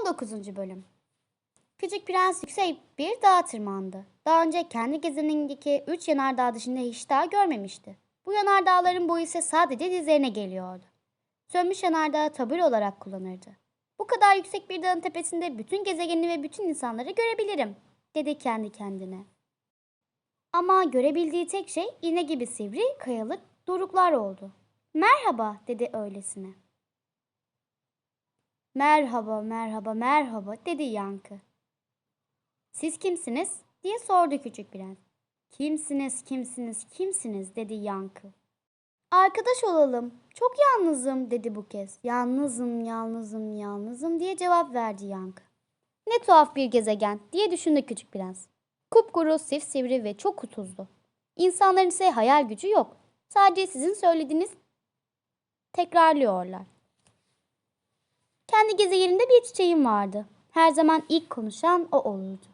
19. Bölüm Küçük Prens yüksek bir dağa tırmandı. Daha önce kendi gezegenindeki üç yanardağ dışında hiç dağ görmemişti. Bu yanardağların boyu ise sadece dizlerine geliyordu. Sönmüş yanardağı tabur olarak kullanırdı. Bu kadar yüksek bir dağın tepesinde bütün gezegeni ve bütün insanları görebilirim, dedi kendi kendine. Ama görebildiği tek şey iğne gibi sivri, kayalık doruklar oldu. Merhaba, dedi öylesine. Merhaba, merhaba, merhaba, dedi yankı. Siz kimsiniz? diye sordu küçük prens. Kimsiniz, kimsiniz, kimsiniz, dedi yankı. Arkadaş olalım. Çok yalnızım, dedi bu kez. Yalnızım, yalnızım, yalnızım diye cevap verdi yankı. Ne tuhaf bir gezegen, diye düşündü küçük prens. Kupkuru, sivri ve çok kutuzlu. İnsanların ise hayal gücü yok. Sadece sizin söylediğiniz tekrarlıyorlar. Kendi gezegeninde bir çiçeğim vardı. Her zaman ilk konuşan o olurdu.